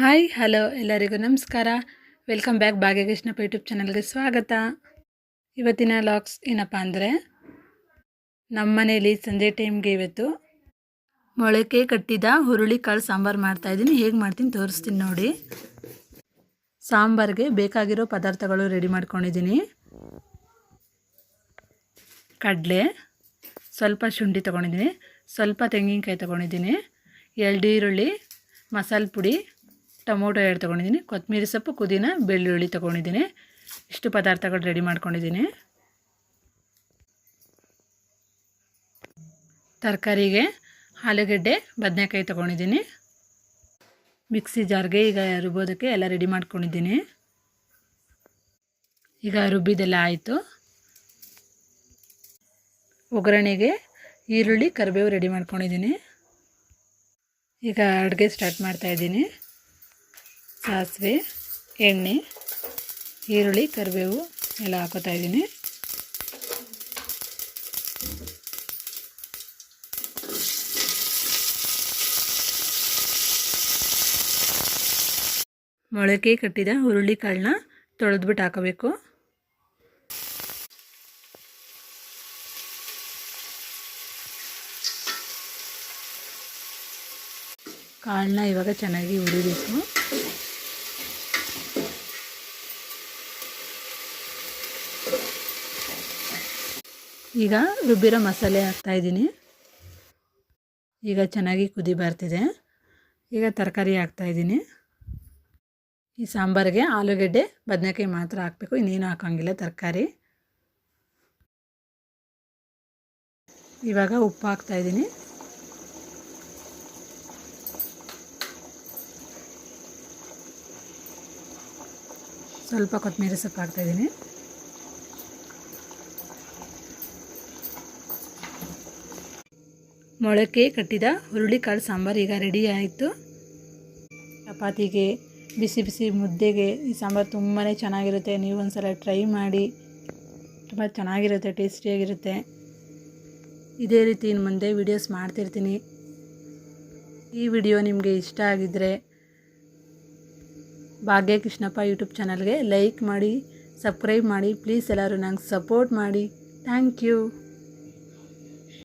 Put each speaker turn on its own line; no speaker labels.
Hi, hello ಎಲ್ಲರಿಗೂ ನಮಸ್ಕಾರ. Welcome back ಭಾಗ್ಯಕೃಷ್ಣಪ್ಪ YouTube ಚಾನಲ್ಗೆ ಸ್ವಾಗತ. ಇವತ್ತಿನ ಲಾಗ್ಸ್ ಏನಪ್ಪ ಅಂದರೆ ನಮ್ಮ ಮನೇಲಿ ಸಂಜೆ ಟೈಮ್ಗೆ ಇವತ್ತು ಮೊಳಕೆ ಕಟ್ಟಿದ ಹುರುಳಿ ಕಾಳು ಸಾಂಬಾರು ಮಾಡ್ತಾಯಿದ್ದೀನಿ ಹೇಗೆ ಮಾಡ್ತೀನಿ ತೋರಿಸ್ತೀನಿ ನೋಡಿ. ಸಾಂಬಾರಿಗೆ ಬೇಕಾಗಿರೋ ಪದಾರ್ಥಗಳು ರೆಡಿ ಮಾಡ್ಕೊಂಡಿದ್ದೀನಿ. ಕಡಲೆ, ಸ್ವಲ್ಪ ಶುಂಠಿ ತೊಗೊಂಡಿದ್ದೀನಿ, ಸ್ವಲ್ಪ ತೆಂಗಿನಕಾಯಿ ತೊಗೊಂಡಿದ್ದೀನಿ, ಎರಡು ಈರುಳ್ಳಿ, ಮಸಾಲೆ ಪುಡಿ ಟೊಮೊಟೊ ಎರಡು ತೊಗೊಂಡಿದ್ದೀನಿ, ಕೊತ್ತಂಬರಿ ಸೊಪ್ಪು, ಪುದೀನ, ಬೆಳ್ಳುಳ್ಳಿ ತೊಗೊಂಡಿದ್ದೀನಿ. ಇಷ್ಟು ಪದಾರ್ಥಗಳು ರೆಡಿ ಮಾಡ್ಕೊಂಡಿದ್ದೀನಿ. ತರಕಾರಿಗೆ ಆಲೂಗಡ್ಡೆ, ಬದನೆಕಾಯಿ ತೊಗೊಂಡಿದ್ದೀನಿ. ಮಿಕ್ಸಿ ಜಾರ್ಗೆ ಈಗ ರುಬ್ಬೋದಕ್ಕೆ ಎಲ್ಲ ರೆಡಿ ಮಾಡ್ಕೊಂಡಿದ್ದೀನಿ. ಈಗ ರುಬ್ಬಿದೆಲ್ಲ ಆಯಿತು. ಒಗ್ಗರಣೆಗೆ ಈರುಳ್ಳಿ, ಕರಿಬೇವು ರೆಡಿ ಮಾಡ್ಕೊಂಡಿದ್ದೀನಿ. ಈಗ ಅಡುಗೆ ಸ್ಟಾರ್ಟ್ ಮಾಡ್ತಾಯಿದ್ದೀನಿ ಸಾಸಿವೆ, ಎಣ್ಣೆ, ಈರುಳ್ಳಿ, ಕರಿಬೇವು ಎಲ್ಲ ಹಾಕೋತಾ ಇದ್ದೀನಿ. ಮೊಳಕೆ ಕಟ್ಟಿದ ಹುರುಳಿ ಕಾಳನ್ನ ತೊಳೆದ್ಬಿಟ್ಟು ಹಾಕೋಬೇಕು. ಕಾಳನ್ನ ಇವಾಗ ಚೆನ್ನಾಗಿ ಹುರಿಬೇಕು. ಈಗ ರುಬ್ಬಿರೋ ಮಸಾಲೆ ಹಾಕ್ತಾಯಿದ್ದೀನಿ ಈಗ ಚೆನ್ನಾಗಿ ಕುದಿ ಬರ್ತಿದೆ. ಈಗ ತರಕಾರಿ ಹಾಕ್ತಾಯಿದ್ದೀನಿ ಈ ಸಾಂಬಾರಿಗೆ ಆಲೂಗಡ್ಡೆ, ಬದನೆಕಾಯಿ ಮಾತ್ರ ಹಾಕಬೇಕು. ಇನ್ನೇನು ಹಾಕೋಂಗಿಲ್ಲ ತರಕಾರಿ. ಇವಾಗ ಉಪ್ಪು ಹಾಕ್ತಾಯಿದ್ದೀನಿ ಸ್ವಲ್ಪ ಕೊತ್ತಂಬರಿ ಸೊಪ್ಪು ಹಾಕ್ತಾಯಿದ್ದೀನಿ ಮೊಳಕೆ ಕಟ್ಟಿದ ಹುರುಳಿಕಾಳು ಸಾಂಬಾರು ಈಗ ರೆಡಿ ಆಯಿತು. ಚಪಾತಿಗೆ, ಬಿಸಿ ಬಿಸಿ ಮುದ್ದೆಗೆ ಈ ಸಾಂಬಾರು ತುಂಬಾ ಚೆನ್ನಾಗಿರುತ್ತೆ. ನೀವು ಒಂದು ಸಲ ಟ್ರೈ ಮಾಡಿ, ತುಂಬ ಚೆನ್ನಾಗಿರುತ್ತೆ, ಟೇಸ್ಟಿಯಾಗಿರುತ್ತೆ. ಇದೇ ರೀತಿ ಇನ್ನು ಮುಂದೆ ವೀಡಿಯೋಸ್ ಮಾಡ್ತಿರ್ತೀನಿ. ಈ ವಿಡಿಯೋ ನಿಮಗೆ ಇಷ್ಟ ಆಗಿದ್ದರೆ ಭಾಗ್ಯ ಕೃಷ್ಣಪ್ಪ ಯೂಟ್ಯೂಬ್ ಚಾನಲ್ಗೆ ಲೈಕ್ ಮಾಡಿ ಸಬ್ಸ್ಕ್ರೈಬ್ ಮಾಡಿ ಪ್ಲೀಸ್ ಎಲ್ಲರೂ ನಂಗೆ ಸಪೋರ್ಟ್ ಮಾಡಿ. Thank you